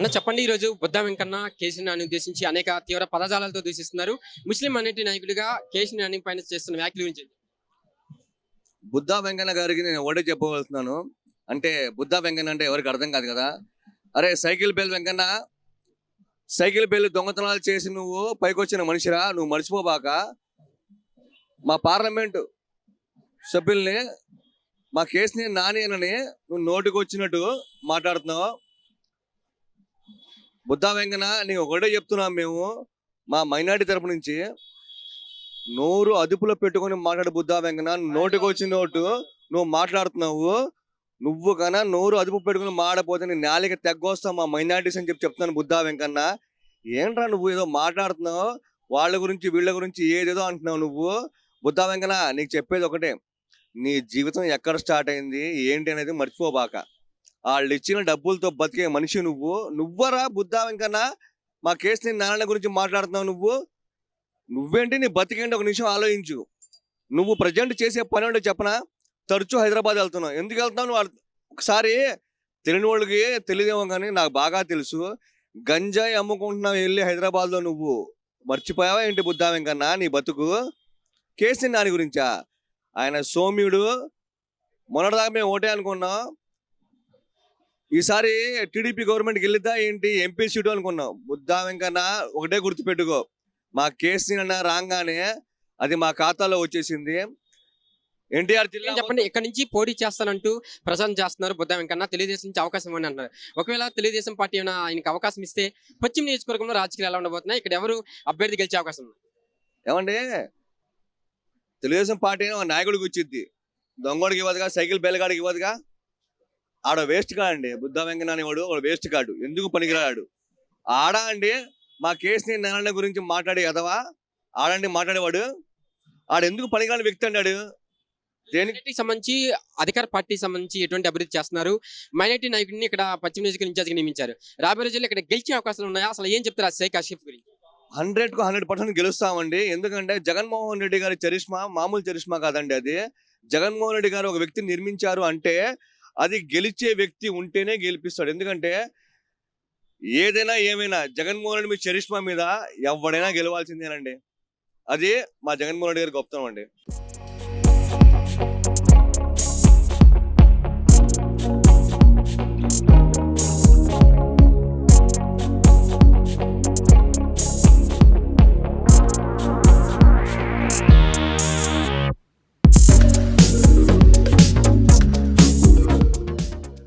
అన్న చెప్పండి ఈరోజు బుద్ధ వెంకన్న కేసీఆర్ని ఉద్దేశించి అనేక తీవ్ర పదజాలతో దూషిస్తున్నారు. ముస్లిం అనేటి నాయకుడిగా కేసీ పైన చేస్తున్న వ్యాఖ్యలు గురించి బుద్ధ వెంకన్న గారికి నేను ఒకటే చెప్పవలసినాను. అంటే బుద్ధా వెంకన్న అంటే ఎవరికి అర్థం కాదు కదా? అరే cycle bell Venkanna cycle bell దొంగతనాలు చేసి నువ్వు పైకొచ్చిన మనిషిరా నువ్వు మర్చిపోబాక మా పార్లమెంటు సభ్యుల్ని మా కేసుని నాని అనని నువ్వు నోటికి వచ్చినట్టు మాట్లాడుతున్నావు. బుద్ధా వెంకన్న నేను ఒకటే చెప్తున్నాం మేము మా మైనార్టీ తరపు నుంచి నోరు అదుపులో పెట్టుకొని మాట్లాడు బుద్ధా వెంకన్న. నోటికి వచ్చిన నోటు నువ్వు మాట్లాడుతున్నావు. నువ్వు కన్నా నోరు అదుపు పెట్టుకుని మాడపోతే నేను నాలిక తెగ్గొస్తావు మా మైనార్టీస్ అని చెప్పి చెప్తున్నాను బుద్ధా వెంకన్న. ఏంట్రా నువ్వు ఏదో మాట్లాడుతున్నావు? వాళ్ళ గురించి వీళ్ళ గురించి ఏదేదో అంటున్నావు నువ్వు? బుద్ధా వెంకన్న నీకు చెప్పేది ఒకటే. నీ జీవితం ఎక్కడ స్టార్ట్ అయింది? ఏంటి అనేది మర్చిపోబాక. వాళ్ళు ఇచ్చిన డబ్బులతో బతికే మనిషి నువ్వు. నువ్వరా బుద్ధా వెంకన్న? మా కేసుని నారాయణ గురించి మాట్లాడుతున్నావు నువ్వు. నువ్వేంటి నీ బతికేంటి ఒక నిమిషం ఆలోచించు. నువ్వు ప్రజెంట్ చేసే పని ఏంటో చెప్పనా? తరచూ హైదరాబాద్ వెళ్తున్నావు. ఎందుకు వెళ్తున్నావు? నువ్వు ఒకసారి తెలియని వాళ్ళకి తెలియదేమో కానీ నాకు బాగా తెలుసు. గంజాయి అమ్ముకుంటున్నావు వెళ్ళి హైదరాబాద్లో నువ్వు. మర్చిపోయావా ఏంటి బుద్ధా వెంకన్న నీ బతుకు? కేసీ నాని గురించా? ఆయన సౌమ్యుడు. మొన్నటిదాకా మేము ఓటే అనుకున్నాం. ఈసారి టీడీపీ గవర్నమెంట్కి వెళ్ళిద్దా ఏంటి? ఎంపీ సీటు అనుకున్నాం. బుద్ధా వెంకన్న ఒకటే గుర్తుపెట్టుకో. మా కేసీ అన్న రాగానే అది మా ఖాతాలో వచ్చేసింది. ఎన్టీఆర్ జిల్లా చెప్పండి? ఇక్కడ నుంచి పోటీ చేస్తానంటూ ప్రచారం చేస్తున్నారు బుద్ధ వెంకన్న. తెలుగుదేశం నుంచి అవకాశం ఇవ్వండి అంటున్నారు ఒకవేళ తెలుగుదేశం పార్టీ ఏమైనా ఆయనకి అవకాశం ఇస్తే పశ్చిమ నియోజకవర్గంలో రాజకీయాలు ఎలా ఉండబోతున్నాయి? ఇక్కడ ఎవరు అభ్యర్థి గెలిచే అవకాశం ఉంది? ఏమండి? తెలుగుదేశం పార్టీ నాయకుడికి వచ్చింది దొంగోడికి ఇవ్వదుగా సైకిల్ బెల్లగాడికి ఇవ్వదుగా? ఆడ వేస్ట్ కాడు అండి. బుద్ధ వెంకన్న అనేవాడు వాడు వేస్ట్ కాడు ఎందుకు పనికిరాడు? ఆడ అండి మా కేసుని నారాయణ గురించి మాట్లాడే ఎదవా ఆడండి మాట్లాడేవాడు. ఆడు ఎందుకు పనికిరాని వ్యక్తి అన్నాడు దేనికి సంబంధించి అధికార పార్టీకి సంబంధించి ఎటువంటి అభివృద్ధి చేస్తున్నారు? మైనార్టీ నాయకుడిని ఇక్కడ పశ్చిమ నియోజకవర్గం నియమించారు. రాబోయే రోజుల్లో ఇక్కడ గెలిచే అవకాశాలు ఉన్నాయా? అసలు ఏం చెప్తారు షేక్ అషీఫ్ గురించి? హండ్రెడ్కు హండ్రెడ్ పర్సెంట్ గెలుస్తామండి. ఎందుకంటే జగన్మోహన్ రెడ్డి గారి చరిష్మా మామూలు చరిష్మా కాదండి అది. జగన్మోహన్ రెడ్డి గారు ఒక వ్యక్తిని నిర్మించారు అంటే అది గెలిచే వ్యక్తి ఉంటేనే గెలిపిస్తాడు. ఎందుకంటే ఏదైనా ఏమైనా జగన్మోహన్ రెడ్డి మీ చరిష్మా మీద ఎవడైనా గెలవాల్సిందేనండి. అది మా జగన్మోహన్ రెడ్డి గారి గొప్పతనం అండి.